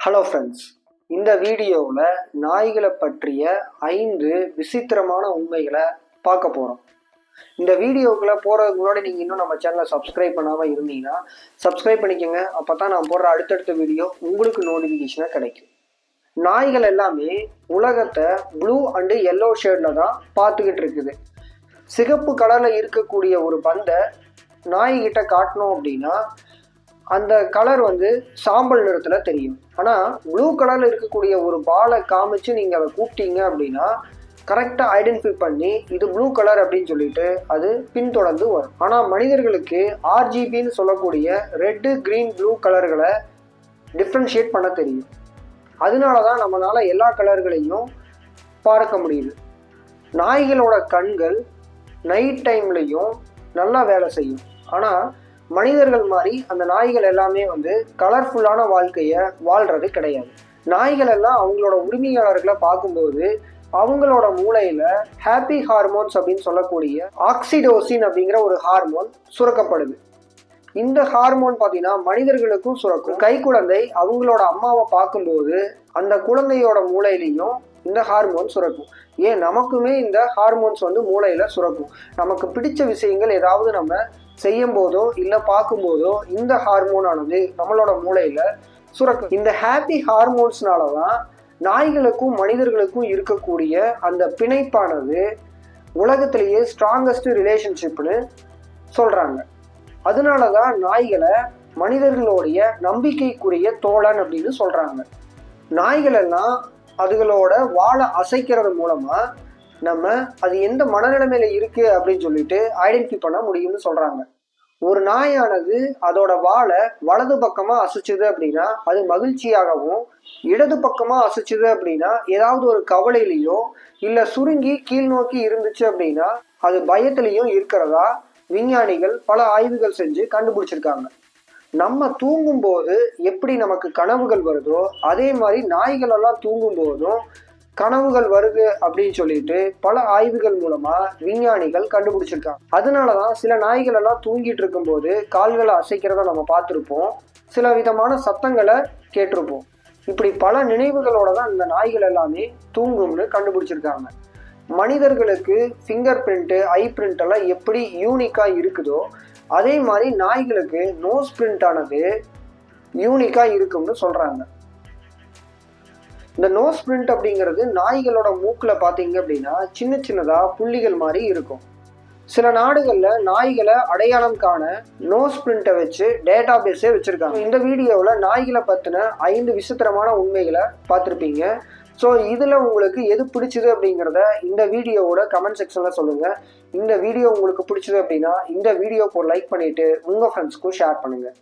Hello friends இந்த வீடியோவில் நாய்களை பற்றிய ஐந்து விசித்திரமான உண்மைகளை பார்க்க போகிறோம் இந்த வீடியோக்குள்ளே போகிறதுக்கு முன்னாடி நீங்கள் இன்னும் நம்ம சேனலை சப்ஸ்கிரைப் பண்ணாமல் இருந்தீங்கன்னா சப்ஸ்கிரைப் பண்ணிக்கோங்க. அப்போ தான் நான் போடுற அடுத்தடுத்த வீடியோ உங்களுக்கு நோட்டிஃபிகேஷனாக கிடைக்கும். நாய்கள் எல்லாமே உலகத்தை ப்ளூ அண்டு எல்லோ ஷேடில் தான் பார்த்துக்கிட்டு இருக்குது. சிகப்பு கலரில் இருக்கக்கூடிய ஒரு பந்தை நாய்கிட்ட காட்டினோம் அப்படின்னா அந்த கலர் வந்து சாம்பல் நிறத்தில் தெரியும். ஆனால் ப்ளூ கலரில் இருக்கக்கூடிய ஒரு பாலை காமிச்சு நீங்கள் அதை கூப்பிட்டீங்க அப்படின்னா கரெக்டாக ஐடென்டிஃபை பண்ணி இது ப்ளூ கலர் அப்படின்னு சொல்லிட்டு அது பின்தொடர்ந்து வரும். ஆனால் மனிதர்களுக்கு ஆர்ஜிபின்னு சொல்லக்கூடிய ரெட்டு க்ரீன் ப்ளூ கலர்களை டிஃப்ரென்ஷியேட் பண்ண தெரியும். அதனால தான் நம்மளால் எல்லா கலர்களையும் பார்க்க முடியுது. நாய்களோட கண்கள் நைட் டைம்லையும் நல்லா வேலை செய்யும். ஆனால் மனிதர்கள் மாதிரி அந்த நாய்கள் எல்லாமே வந்து கலர்ஃபுல்லான வாழ்க்கையை வாழ்றது கிடையாது. நாய்கள் எல்லாம் அவங்களோட உரிமையாளர்களை பார்க்கும்போது அவங்களோட மூளையில ஹாப்பி ஹார்மோன்ஸ் அப்படின்னு சொல்லக்கூடிய ஆக்சிடோசின் அப்படிங்கிற ஒரு ஹார்மோன் சுரக்கப்படுது. இந்த ஹார்மோன் பார்த்தீங்கன்னா மனிதர்களுக்கும் சுரக்கும். கை குழந்தை அவங்களோட அம்மாவை பார்க்கும்போது அந்த குழந்தையோட மூளையிலையும் இந்த ஹார்மோன் சுரக்கும். ஏன்? நமக்குமே இந்த ஹார்மோன்ஸ் வந்து மூளையில சுரக்கும். நமக்கு பிடிச்ச விஷயங்கள் ஏதாவது நம்ம செய்யும் போதோ இல்லை பார்க்கும்போதோ இந்த ஹார்மோனானது நம்மளோட மூளையில் சுரக்கும். இந்த ஹாப்பி ஹார்மோன்ஸ்னால தான் நாய்களுக்கும் மனிதர்களுக்கும் இருக்கக்கூடிய அந்த பிணைப்பானது உலகத்திலேயே ஸ்ட்ராங்கஸ்ட் ரிலேஷன்ஷிப்னு சொல்கிறாங்க அதனால தான் நாய்களை மனிதர்களுடைய நம்பிக்கைக்குரிய தோழன் அப்படின்னு சொல்கிறாங்க நாய்கள் எல்லாம் அதுகளோட வாழை அசைக்கிறது மூலமாக நம்ம அது எந்த மனநிலைமையில இருக்கு அப்படின்னு சொல்லிட்டு ஐடென்டிஃபை பண்ண முடியும்னு சொல்றாங்க. ஒரு நாயானது அதோட வாழை வலது பக்கமா அசைச்சுது அப்படின்னா அது மகிழ்ச்சியாகவும் இடது பக்கமா அசைச்சுது அப்படின்னா ஏதாவது ஒரு கவலையிலையோ இல்ல சுருங்கி கீழ் நோக்கி இருந்துச்சு அப்படின்னா அது பயத்திலையும் இருக்கிறதா விஞ்ஞானிகள் பல ஆய்வுகள் செஞ்சு கண்டுபிடிச்சிருக்காங்க. நம்ம தூங்கும்போது எப்படி நமக்கு கனவுகள் வருதோ அதே மாதிரி நாய்கள் எல்லாம் தூங்கும் போதும் கனவுகள் வருது அப்படின்னு சொல்லிட்டு பல ஆய்வுகள் மூலமா விஞ்ஞானிகள் கண்டுபிடிச்சிருக்காங்க. அதனாலதான் சில நாய்கள் எல்லாம் தூங்கிட்டு இருக்கும்போது கால்களை அசைக்கிறத நம்ம பார்த்துருப்போம். சில விதமான சத்தங்களை கேட்டிருப்போம். இப்படி பல நினைவுகளோட தான் இந்த நாய்கள் எல்லாமே தூங்கும்னு கண்டுபிடிச்சிருக்காங்க. மனிதர்களுக்கு ஃபிங்கர் பிரிண்ட்டு ஐ பிரிண்ட் எல்லாம் எப்படி யூனிக்கா இருக்குதோ அதே மாதிரி நாய்களுக்கு நோஸ் பிரிண்ட் ஆனது யூனிக்கா இருக்கும்னு சொல்றாங்க. இந்த நோஸ் பிரிண்ட் அப்படிங்கிறது நாய்களோட மூக்கில் பார்த்தீங்க அப்படின்னா சின்ன சின்னதாக புள்ளிகள் மாதிரி இருக்கும். சில நாடுகளில் நாய்களை அடையாளம் காண நோஸ் பிரிண்ட்டை வச்சு டேட்டா பேஸே வச்சுருக்காங்க. இந்த வீடியோவில் நாய்களை பற்றின ஐந்து விசித்திரமான உண்மைகளை பார்த்துருப்பீங்க. ஸோ இதில் உங்களுக்கு எது பிடிச்சது அப்படிங்கிறத இந்த வீடியோவோட கமெண்ட் செக்ஷனில் சொல்லுங்கள் இந்த வீடியோ உங்களுக்கு பிடிச்சது அப்படின்னா இந்த வீடியோக்கு ஒரு லைக் பண்ணிவிட்டு உங்கள் ஃப்ரெண்ட்ஸ்க்கும் ஷேர் பண்ணுங்கள்